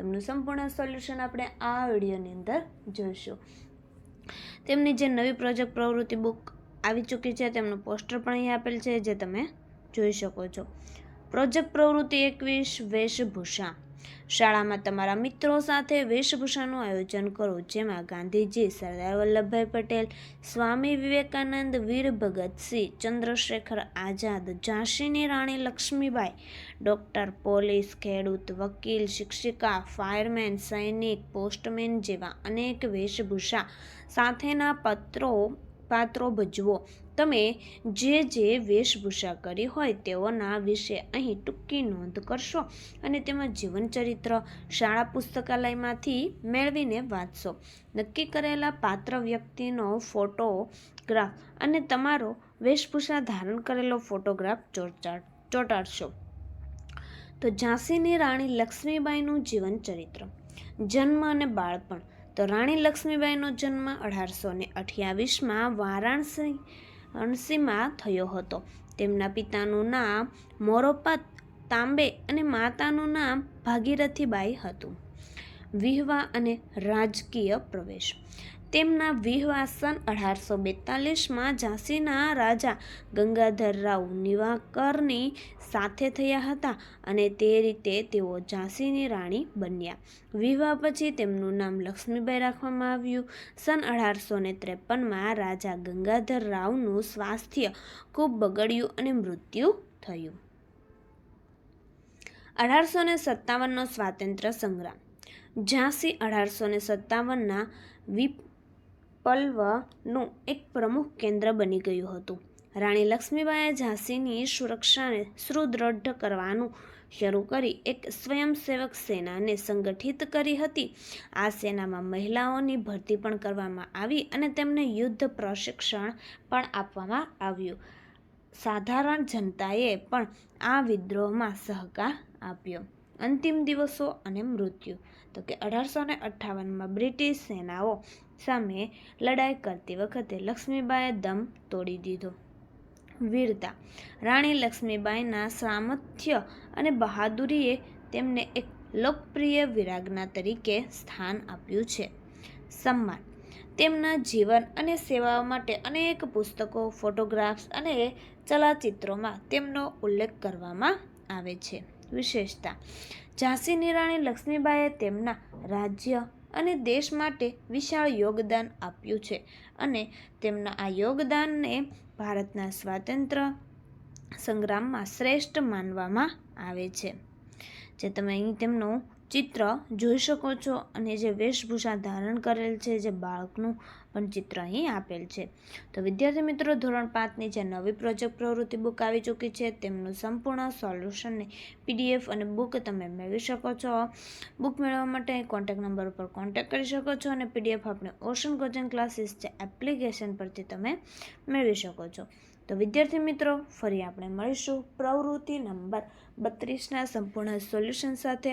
તેમનું સંપૂર્ણ સોલ્યુશન આપણે આ વિડીયોની અંદર જોઈશું. તેમની જે નવી પ્રોજેક્ટ પ્રવૃત્તિ બુક આવી ચૂકી છે, તેમનું પોસ્ટર પણ અહીં આપેલ છે, જે તમે જોઈ શકો છો. પ્રોજેક્ટ પ્રવૃત્તિ એકવીસ વેશભૂષા. શાળામાં તમારા મિત્રો સાથે વેશભૂષાનું આયોજન કરો, જેમાં ગાંધીજી સરદાર વલ્લભભાઈ પટેલ, સ્વામી વિવેકાનંદ, વીર ભગતસિંહ ચંદ્રશેખર આઝાદ, ઝાંસીની રાણી લક્ષ્મીબાઈ, ડૉક્ટર પોલીસ ખેડૂત, વકીલ, શિક્ષિકા, ફાયરમેન, સૈનિક, પોસ્ટમેન જેવા અનેક વેશભૂષા સાથેના પત્રો પાત્રો ભજવો. તમે જે જે વેશભૂષા કરી હોય તેઓના વિશે અહીં ટૂંકી નોંધ કરશો અને તેમાં જીવનચરિત્ર, શાળા પુસ્તકાલયમાંથી મેળવીને વાંચશો. નક્કી કરેલા પાત્ર વ્યક્તિનો ફોટોગ્રાફ અને તમારો વેશભૂષા ધારણ કરેલો ફોટોગ્રાફ ચોટાડ ચોંટાડશો. તો ઝાંસીની રાણી લક્ષ્મીબાઈનું જીવનચરિત્ર. જન્મ અને બાળપણ. તો રાણી લક્ષ્મીબાઈનો જન્મ અઢારસો ને અઠ્યાવીસમાં વારાણસી, અણસીમાં થયો હતો. તેમના પિતાનું નામ મોરોપા તાંબે અને માતાનું નામ ભાગીરથીબાઈ હતું. વિહવા અને રાજકીય પ્રવેશ. તેમના વિવાહ સન અઢારસો બેતાલીસમાં ઝાંસીના રાજા ગંગાધરરાવ નિવાકરની સાથે થયા હતા અને તે રીતે તેઓ ઝાંસીની રાણી બન્યા. વિવાહ પછી તેમનું નામ લક્ષ્મીબાઈ રાખવામાં આવ્યું. સન અઢારસો ને ત્રેપનમાં રાજા ગંગાધરરાવનું સ્વાસ્થ્ય ખૂબ બગડ્યું અને મૃત્યુ થયું. અઢારસો ને સત્તાવનનો સ્વાતંત્ર્ય સંગ્રામ. ઝાંસી અઢારસો ને સત્તાવનના વિપ્લવનું એક પ્રમુખ કેન્દ્ર બની ગયું હતું. રાણી લક્ષ્મીબાઈએ ઝાંસીની સુરક્ષાને સુદૃઢ કરવાનું શરૂ કરી એક સ્વયંસેવક સેનાને સંગઠિત કરી હતી. આ સેનામાં મહિલાઓની ભરતી પણ કરવામાં આવી અને તેમને યુદ્ધ પ્રશિક્ષણ પણ આપવામાં આવ્યું. સાધારણ જનતાએ પણ આ વિદ્રોહમાં સહકાર આપ્યો. અંતિમ દિવસો અને મૃત્યુ. તો કે અઢારસો ને અઠ્ઠાવનમાં બ્રિટિશ સેનાઓ સામે લડાઈ કરતી વખતે લક્ષ્મીબાઈએ દમ તોડી દીધો. વીરતા. રાણી લક્ષ્મીબાઈના સામર્થ્ય અને બહાદુરીએ તેમને એક લોકપ્રિય વિરાગના તરીકે સ્થાન આપ્યું છે. સન્માન. તેમના જીવન અને સેવાઓ માટે અનેક પુસ્તકો, ફોટોગ્રાફ્સ અને ચલચિત્રોમાં તેમનો ઉલ્લેખ કરવામાં આવે છે. વિશેષતા. ઝાંસીની રાણી લક્ષ્મીબાઈએ તેમના રાજ્ય અને દેશ માટે વિશાળ યોગદાન આપ્યું છે અને તેમના આ યોગદાનને ભારતના સ્વાતંત્ર્ય સંગ્રામમાં શ્રેષ્ઠ માનવામાં આવે છે. જે તમે અહીં તેમનું ચિત્ર જોઈ શકો છો અને જે વેશભૂષા ધારણ કરેલ છે, જે બાળકનું પણ ચિત્ર અહીં આપેલ છે. તો વિદ્યાર્થી મિત્રો, ધોરણ પાંચની જે નવી પ્રોજેક્ટ પ્રવૃત્તિ બુક આવી ચૂકી છે, તેમનું સંપૂર્ણ સોલ્યુશનને પીડીએફ અને બુક તમે મેળવી શકો છો. બુક મેળવવા માટે કોન્ટેક્ટ નંબર ઉપર કોન્ટેક કરી શકો છો અને પીડીએફ આપણે ઓશન કોચિંગ ક્લાસીસ જે એપ્લિકેશન પરથી તમે મેળવી શકો છો. તો વિદ્યાર્થી મિત્રો, ફરી આપણે મળીશું પ્રવૃત્તિ નંબર બત્રીસના સંપૂર્ણ સોલ્યુશન સાથે.